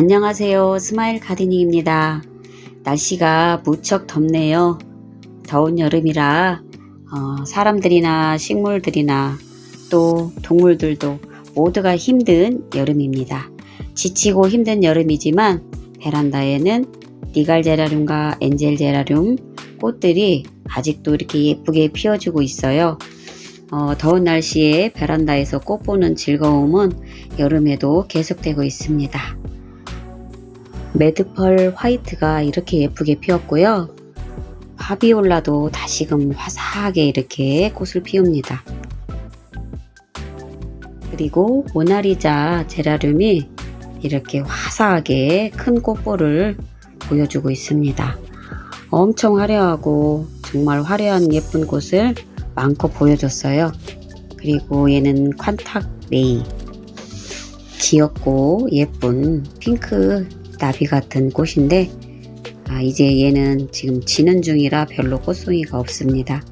안녕하세요. 스마일 가디닝입니다. 날씨가 무척 덥네요. 더운 여름이라 어, 사람들이나 식물들이나 또 동물들도 모두가 힘든 여름입니다. 지치고 힘든 여름이지만 베란다에는 니갈 제라륨과 엔젤 제라륨 꽃들이 아직도 이렇게 예쁘게 피어주고 있어요. 어, 더운 날씨에 베란다에서 꽃 보는 즐거움은 여름에도 계속되고 있습니다. 매드펄 화이트가 이렇게 예쁘게 피었고요. 파비올라도 다시금 화사하게 이렇게 꽃을 피웁니다. 그리고 모나리자 제라륨이 이렇게 화사하게 큰 꽃볼을 보여주고 있습니다. 엄청 화려하고 정말 화려한 예쁜 꽃을 마음껏 보여줬어요. 그리고 얘는 콴탁 메이. 귀엽고 예쁜 핑크 나비 같은 꽃인데, 아, 이제 얘는 지금 지는 중이라 별로 꽃송이가 없습니다.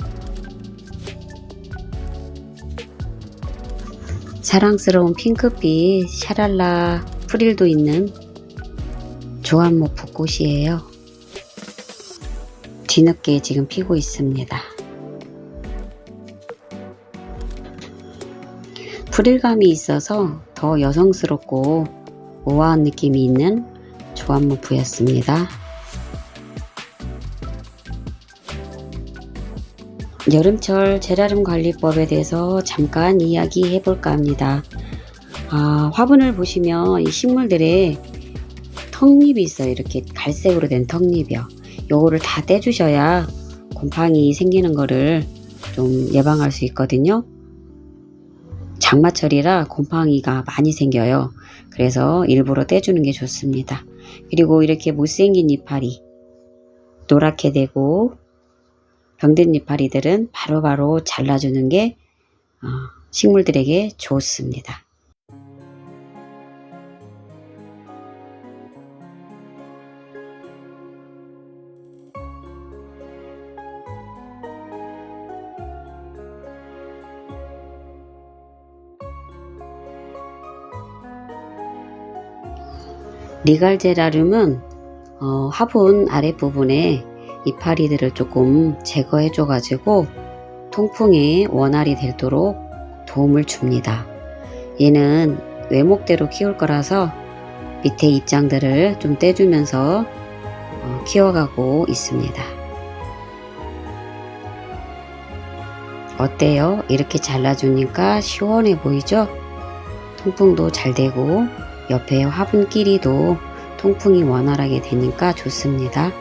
사랑스러운 핑크빛 샤랄라 프릴도 있는 조한모프 꽃이에요. 뒤늦게 지금 피고 있습니다. 프릴감이 있어서 더 여성스럽고 우아한 느낌이 있는 조합모프였습니다. 여름철 제라름 관리법에 대해서 잠깐 이야기해 볼까 합니다. 아, 화분을 보시면 이 식물들의 턱잎이 있어요. 이렇게 갈색으로 된 턱잎이요. 요거를 다 떼주셔야 곰팡이 생기는 거를 좀 예방할 수 있거든요. 장마철이라 곰팡이가 많이 생겨요. 그래서 일부러 떼주는 게 좋습니다. 그리고 이렇게 못생긴 이파리, 노랗게 되고 병든 이파리들은 바로바로 잘라주는 게 어, 식물들에게 좋습니다. 리갈제라륨은 어, 화분 아랫부분에 이파리들을 조금 제거해 줘 가지고 통풍에 원활히 되도록 도움을 줍니다. 얘는 외목대로 키울 거라서 밑에 입장들을 좀 떼주면서 어, 키워가고 있습니다. 어때요? 이렇게 잘라주니까 시원해 보이죠? 통풍도 잘 되고 옆에 화분 끼리도 통풍이 원활하게 되니까 좋습니다.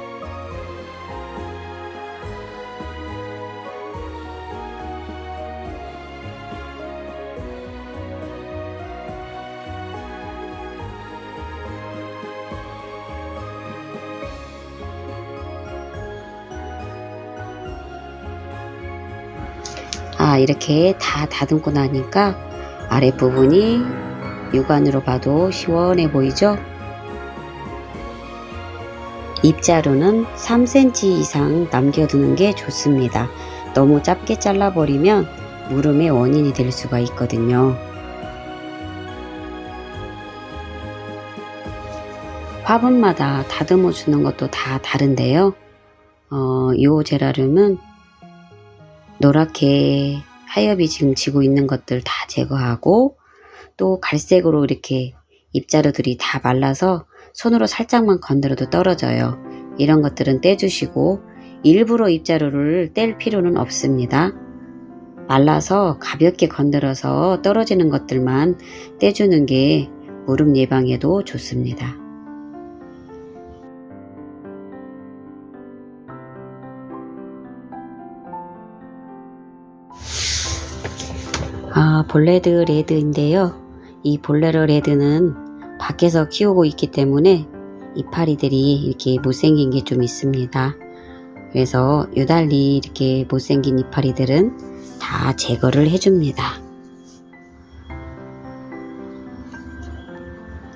아, 이렇게 다 다듬고 나니까 아랫부분이 육안으로 봐도 시원해 보이죠? 입자루는 3cm 이상 남겨두는 게 좋습니다. 너무 짧게 잘라버리면 무름의 원인이 될 수가 있거든요. 화분마다 다듬어 주는 것도 다 다른데요. 어, 요 제라륨은 노랗게 하엽이 지금 지고 있는 것들 다 제거하고 또 갈색으로 이렇게 입자루들이 다 말라서 손으로 살짝만 건드려도 떨어져요. 이런 것들은 떼주시고 일부러 입자루를 뗄 필요는 없습니다. 말라서 가볍게 건드려서 떨어지는 것들만 떼주는 게 무릎 예방에도 좋습니다. 아, 볼레드 레드인데요. 이 볼레르 레드는 밖에서 키우고 있기 때문에 이파리들이 이렇게 못생긴 게 좀 있습니다. 그래서 유달리 이렇게 못생긴 이파리들은 다 제거를 해줍니다.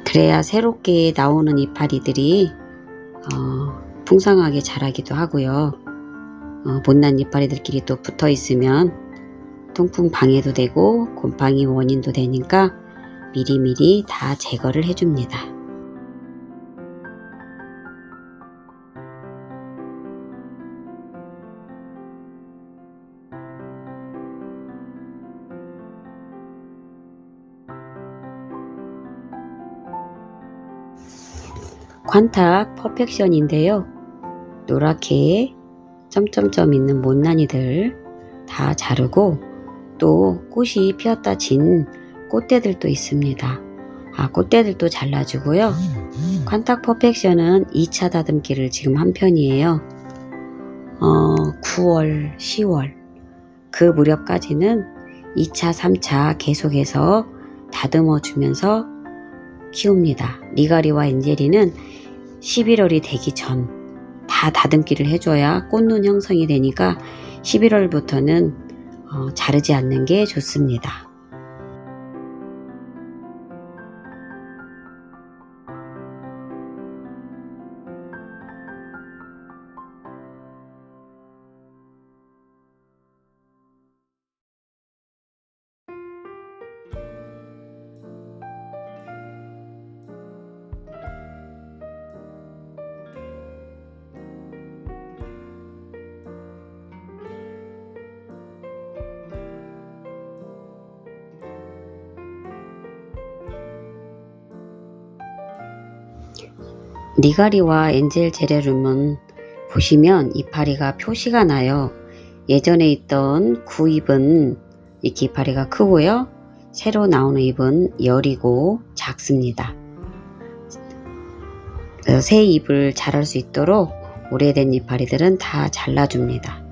그래야 새롭게 나오는 이파리들이 어, 풍성하게 자라기도 하고요. 어, 못난 이파리들끼리 또 붙어 있으면 통풍 방해도 되고 곰팡이 원인도 되니까 미리미리 다 제거를 해줍니다. 관탁 퍼펙션인데요. 노랗게 점점점 있는 못난이들 다 자르고 또 꽃이 피었다 진 꽃대들도 있습니다. 아, 꽃대들도 잘라주고요. 관탁 퍼펙션은 2차 다듬기를 지금 한 편이에요. 어, 9월, 10월. 그 무렵까지는 2차, 3차 계속해서 다듬어 주면서 키웁니다. 리가리와 엔젤리는 11월이 되기 전 다 다듬기를 해줘야 꽃눈 형성이 되니까 11월부터는 어, 자르지 않는 게 좋습니다. 니가리와 엔젤 제레룸은 보시면 이파리가 표시가 나요. 예전에 있던 구잎은 이렇게 이파리가 크고요. 새로 나오는 잎은 여리고 작습니다. 그래서 새 잎을 자랄 수 있도록 오래된 이파리들은 다 잘라줍니다.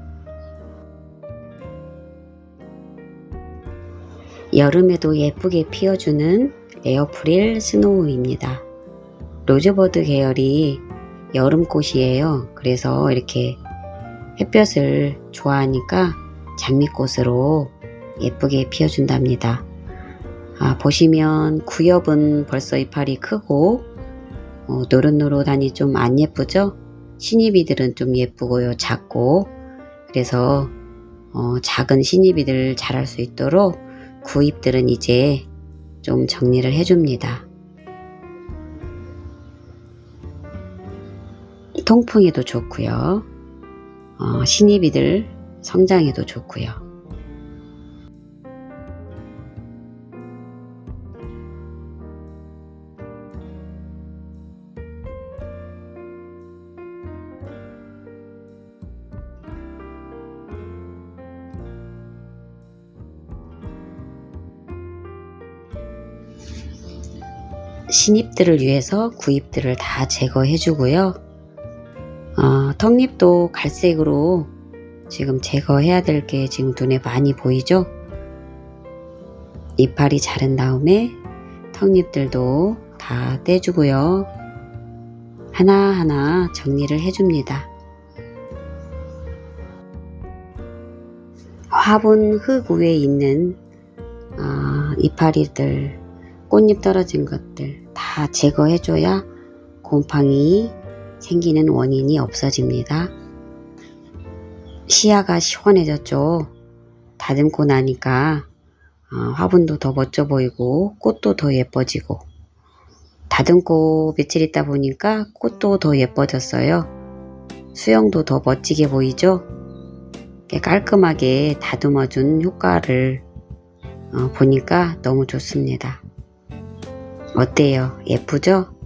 여름에도 예쁘게 피어주는 에어프릴 스노우입니다. 로즈버드 계열이 여름꽃이에요. 그래서 이렇게 햇볕을 좋아하니까 장미꽃으로 예쁘게 피어준답니다. 아, 보시면 구엽은 벌써 이파리 크고 어, 노릇노릇하니 좀 안 예쁘죠? 신입이들은 좀 예쁘고요, 작고 그래서 어, 작은 신입이들 자랄 수 있도록 구잎들은 이제 좀 정리를 해줍니다. 통풍에도 좋고요. 어, 신입이들 성장에도 좋고요. 신입들을 위해서 구잎들을 다 제거해 주고요. 어, 턱잎도 갈색으로 지금 제거해야 될 게 지금 눈에 많이 보이죠? 이파리 자른 다음에 턱잎들도 다 떼주고요. 하나하나 정리를 해줍니다. 화분 흙 위에 있는 어, 이파리들, 꽃잎 떨어진 것들 다 제거해줘야 곰팡이 생기는 원인이 없어집니다. 시야가 시원해졌죠. 다듬고 나니까 어, 화분도 더 멋져 보이고 꽃도 더 예뻐지고 다듬고 며칠 있다 보니까 꽃도 더 예뻐졌어요. 수영도 더 멋지게 보이죠. 깔끔하게 다듬어준 효과를 어, 보니까 너무 좋습니다. 어때요? 예쁘죠?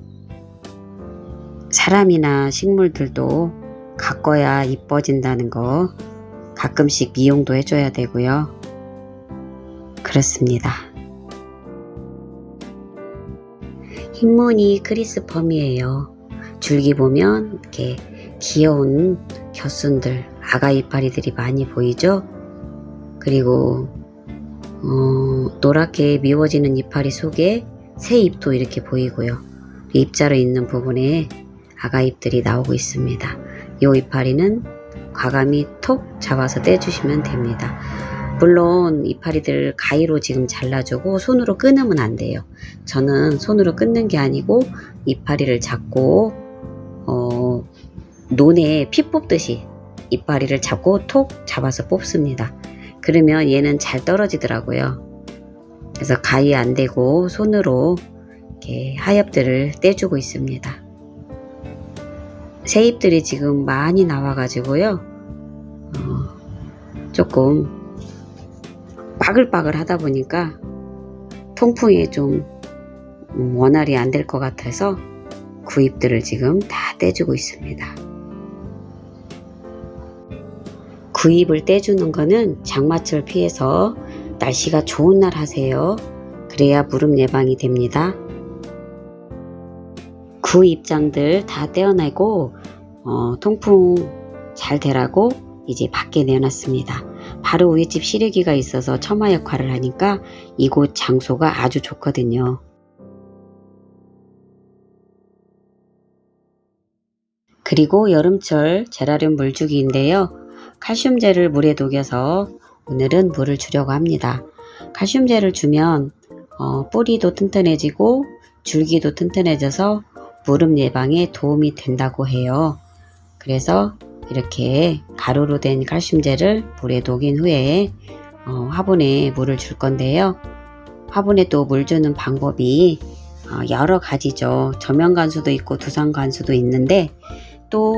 사람이나 식물들도 가꿔야 이뻐진다는 거 가끔씩 미용도 해줘야 되고요. 그렇습니다. 흰무늬 크리스 펌이에요. 줄기 보면 이렇게 귀여운 겨순들, 아가 이파리들이 많이 보이죠? 그리고 어, 노랗게 미워지는 이파리 속에 새 잎도 이렇게 보이고요. 입자로 있는 부분에 아가잎들이 나오고 있습니다. 이 이파리는 과감히 톡 잡아서 떼주시면 됩니다. 물론 이파리들 가위로 지금 잘라주고 손으로 끊으면 안 돼요. 저는 손으로 끊는 게 아니고 이파리를 잡고 어, 논에 피 뽑듯이 이파리를 잡고 톡 잡아서 뽑습니다. 그러면 얘는 잘 떨어지더라고요. 그래서 가위 안 대고 손으로 이렇게 하엽들을 떼주고 있습니다. 새잎들이 지금 많이 나와가지고요. 어, 조금 바글바글 하다 보니까 통풍이 좀 원활히 안 될 것 같아서 구잎들을 지금 다 떼주고 있습니다. 구잎을 떼주는 거는 장마철 피해서 날씨가 좋은 날 하세요. 그래야 무릎 예방이 됩니다. 구잎장들 다 떼어내고 어, 통풍 잘 되라고 이제 밖에 내놨습니다. 바로 위에 집 시래기가 있어서 처마 역할을 하니까 이곳 장소가 아주 좋거든요. 그리고 여름철 제라늄 물주기인데요. 칼슘제를 물에 녹여서 오늘은 물을 주려고 합니다. 칼슘제를 주면 어, 뿌리도 튼튼해지고 줄기도 튼튼해져서 무릎 예방에 도움이 된다고 해요. 그래서 이렇게 가루로 된 칼슘제를 물에 녹인 후에 어, 화분에 물을 줄 건데요. 화분에 또 물 주는 방법이 어, 여러 가지죠. 저면 관수도 있고 두상 관수도 있는데 또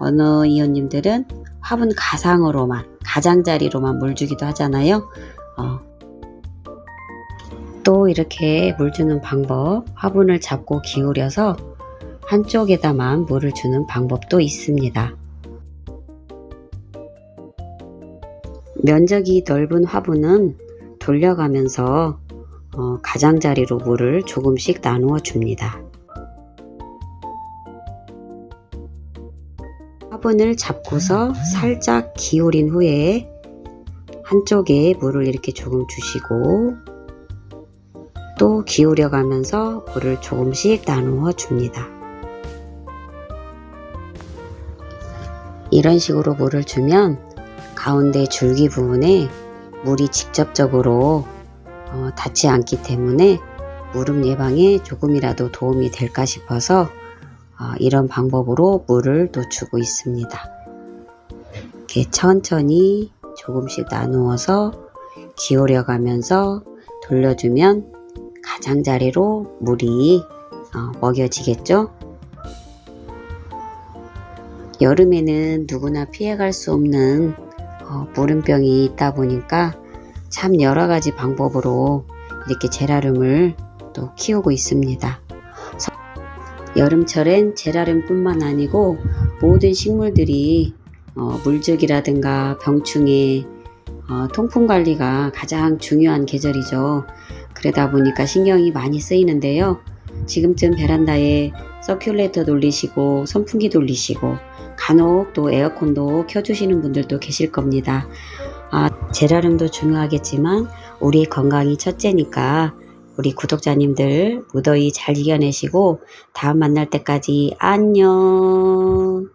어느 이웃님들은 화분 가상으로만 가장자리로만 물 주기도 하잖아요. 어, 또 이렇게 물 주는 방법 화분을 잡고 기울여서 한쪽에다만 물을 주는 방법도 있습니다. 면적이 넓은 화분은 돌려가면서 어, 가장자리로 물을 조금씩 나누어 줍니다. 화분을 잡고서 살짝 기울인 후에 한쪽에 물을 이렇게 조금 주시고 또 기울여 가면서 물을 조금씩 나누어 줍니다. 이런 식으로 물을 주면 가운데 줄기 부분에 물이 직접적으로 어, 닿지 않기 때문에 무릎 예방에 조금이라도 도움이 될까 싶어서 어, 이런 방법으로 물을 놓주고 있습니다. 이렇게 천천히 조금씩 나누어서 기울여 가면서 돌려주면 가장자리로 물이 어, 먹여지겠죠? 여름에는 누구나 피해갈 수 없는 어, 무름병이 있다 보니까 참 여러 가지 방법으로 이렇게 제라륨을 또 키우고 있습니다. 서- 여름철엔 제라륨뿐만 아니고 모든 식물들이 어, 물죽이라든가 병충해, 어, 통풍 관리가 가장 중요한 계절이죠. 그러다 보니까 신경이 많이 쓰이는데요. 지금쯤 베란다에 서큘레이터 돌리시고 선풍기 돌리시고 간혹 또 에어컨도 켜주시는 분들도 계실 겁니다. 아, 제라륨도 중요하겠지만 우리 건강이 첫째니까 우리 구독자님들 무더위 잘 이겨내시고 다음 만날 때까지 안녕.